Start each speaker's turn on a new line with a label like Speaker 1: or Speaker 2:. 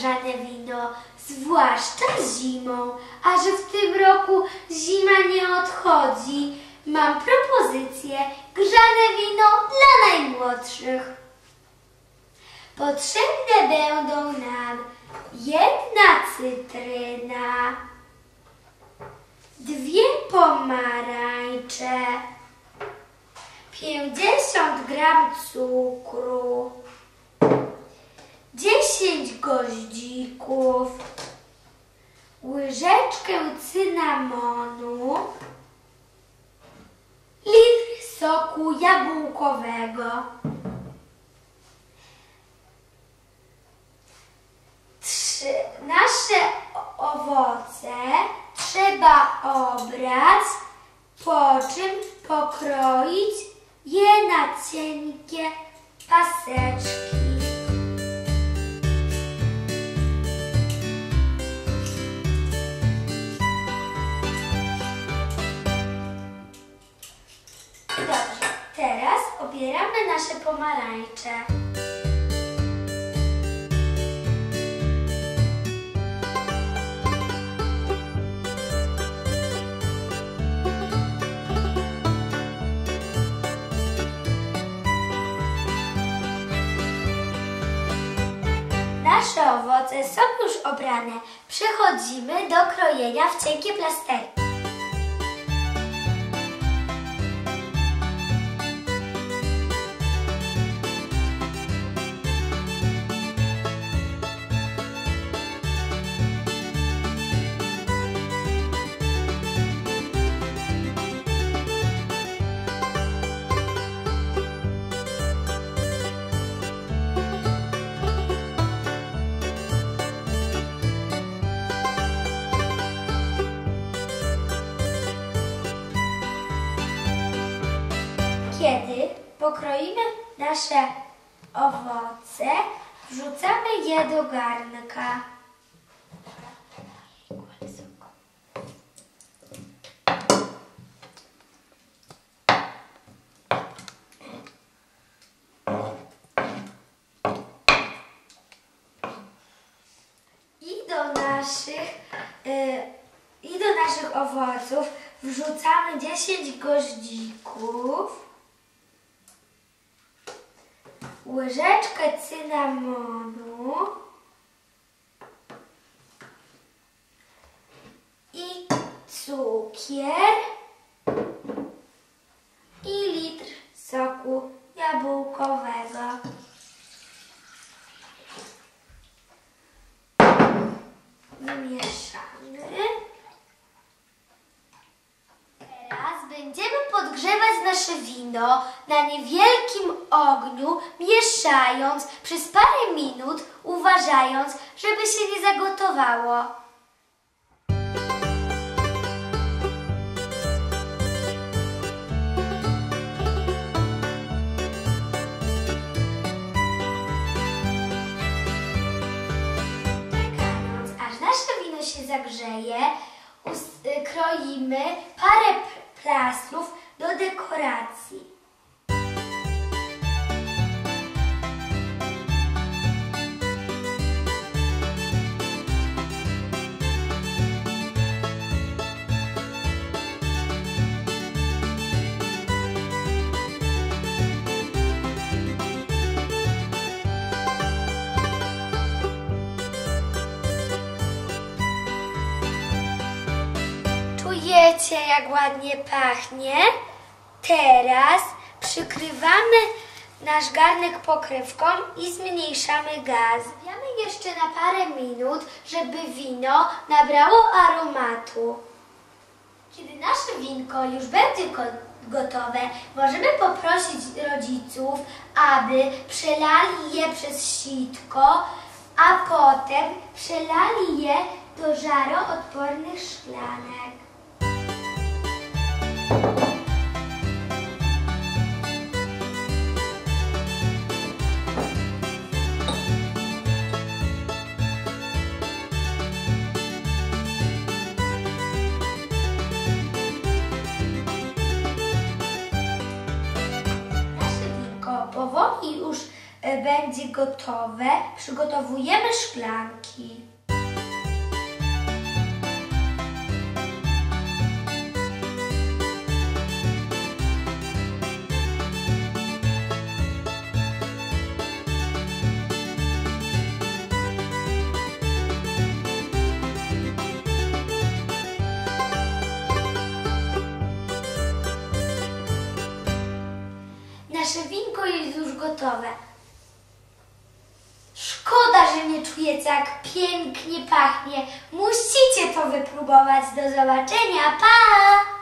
Speaker 1: lubią grzane wino, zwłaszcza zimą, a że w tym roku zima nie odchodzi, mam propozycję grzane wino dla najmłodszych. Potrzebne będą nam jedna cytryna, dwie pomarańcze, 50 gram cukru, 10 goździków, łyżeczkę cynamonu, litr soku jabłkowego. Trzy, nasze owoce trzeba obrać, po czym pokroić je na cienkie paseczki. Obieramy nasze pomarańcze. Nasze owoce są już obrane. Przechodzimy do krojenia w cienkie plasterki. Kiedy pokroimy nasze owoce, wrzucamy je do garnka. I do naszych, y, i do naszych owoców wrzucamy 10 goździków, łyżeczkę cynamonu. I cukier i litr soku jabłkowego. Wymieszamy. Teraz podgrzewać nasze wino na niewielkim ogniu, mieszając przez parę minut, uważając, żeby się nie zagotowało. Czekając, aż nasze wino się zagrzeje, y, kroimy parę p- plastrów do dekoracji. Czujecie, jak ładnie pachnie? Teraz przykrywamy nasz garnek pokrywką i zmniejszamy gaz. Zwijamy jeszcze na parę minut, żeby wino nabrało aromatu. Kiedy nasze winko już będzie go- gotowe, możemy poprosić rodziców, aby przelali je przez sitko, a potem przelali je do żaroodpornych szklanek. Będzie gotowe, przygotowujemy szklanki. Nasze winko jest już gotowe. Nie czujecie, jak pięknie pachnie. Musicie to wypróbować. Do zobaczenia. Pa!